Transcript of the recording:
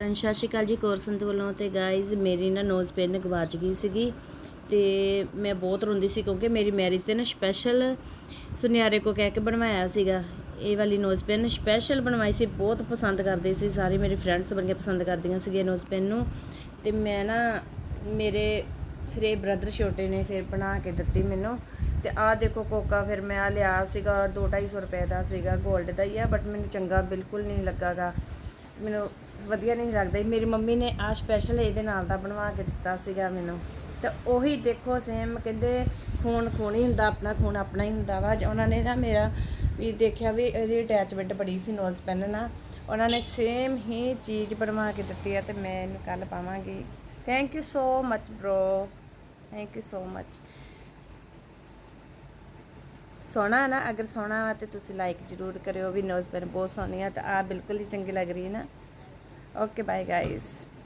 ਸਤਿ ਸ਼੍ਰੀ ਅਕਾਲ ਜੀ ਕੋਰਸੰਤ ਵੱਲੋਂ ਤੇ ਗਾਇਜ਼ ਮੇਰੀ ਨਾ ਨੋਜ਼ ਪਿੰਨ ਗਵਾਚ ਗਈ ਸੀਗੀ ਤੇ ਮੈਂ ਬਹੁਤ ਰੋਂਦੀ ਸੀ ਕਿਉਂਕਿ ਮੇਰੀ ਮੈਰਿਜ ਤੇ ਨਾ ਸਪੈਸ਼ਲ ਸੁਨਿਆਰੇ ਕੋ ਕਹਿ ਕੇ ਬਣਵਾਇਆ ਸੀਗਾ। ਇਹ ਵਾਲੀ ਨੋਜ਼ ਪਿੰਨ ਸਪੈਸ਼ਲ ਬਣਵਾਈ ਸੀ, ਬਹੁਤ ਪਸੰਦ ਕਰਦੇ ਸੀ ਸਾਰੇ ਮੇਰੇ ਫਰੈਂਡਸ ਬਣ ਪਸੰਦ ਕਰਦੀਆਂ ਸੀਗੀਆਂ ਨੋਜ਼ ਪਿੰਨ ਨੂੰ। ਤੇ ਮੈਂ ਨਾ ਮੇਰੇ ਫਿਰ ਇਹ ਬ੍ਰਦਰ ਛੋਟੇ ਨੇ ਫਿਰ ਬਣਾ ਕੇ ਦਿੱਤੀ ਮੈਨੂੰ। ਤੇ ਆਹ ਦੇਖੋ ਕੋਕਾ ਫਿਰ ਮੈਂ ਆ ਲਿਆ ਸੀਗਾ 2-250 ਰੁਪਏ ਦਾ ਸੀਗਾ 골ਡ ਦਾ ਹੀ ਆ ਬਟ ਮੈਨੂੰ ਚੰਗਾ ਬਿਲਕੁਲ ਨਹੀਂ ਲੱਗਾ ਗਾ। ਮੈਨੂੰ ਵਧੀਆ ਨਹੀਂ ਲੱਗਦਾ ਮੇਰੀ ਮੰਮੀ ਨੇ ਆ ਸਪੈਸ਼ਲ ਇਹਦੇ ਨਾਲ ਦਾ ਬਣਵਾ ਕੇ ਦਿੱਤਾ ਸੀਗਾ ਮੈਨੂੰ। ਤੇ ਉਹੀ ਦੇਖੋ ਸੇਮ ਕਹਿੰਦੇ ਖੂਨ ਖੂਨ ਹੀ ਹੁੰਦਾ, ਆਪਣਾ ਖੂਨ ਆਪਣਾ ਹੀ ਹੁੰਦਾ ਵਾ। ਉਹਨਾਂ ਨੇ ਨਾ ਮੇਰਾ ਵੀ ਦੇਖਿਆ ਵੀ ਇਹਦੀ ਅਟੈਚਮੈਂਟ ਬੜੀ ਸੀ ਨੋਜ਼ ਪੈਨ ਨਾਲ। ਉਹਨਾਂ ਨੇ ਸੇਮ ਹੀ ਚੀਜ਼ ਬਣਵਾ ਕੇ ਦਿੱਤੀ ਆ ਤੇ ਮੈਂ ਇਹਨੂੰ ਕੱਲ ਪਾਵਾਂਗੀ। Thank you so much bro thank you so much ਸੋਹਣਾ ਹੈ ਨਾ, ਅਗਰ ਸੋਹਣਾ ਵਾ ਤੇ ਤੁਸੀਂ ਲਾਈਕ ਜ਼ਰੂਰ ਕਰਿਓ, ਵੀ ਨੋਜ਼ ਪੈਨ ਬਹੁਤ ਸੋਹਣੀ ਆ ਤਾਂ ਆ ਬਿਲਕੁਲ ਹੀ ਚੰਗੀ ਲੱਗ ਰਹੀ ਹੈ ਨਾ। Okay bye guys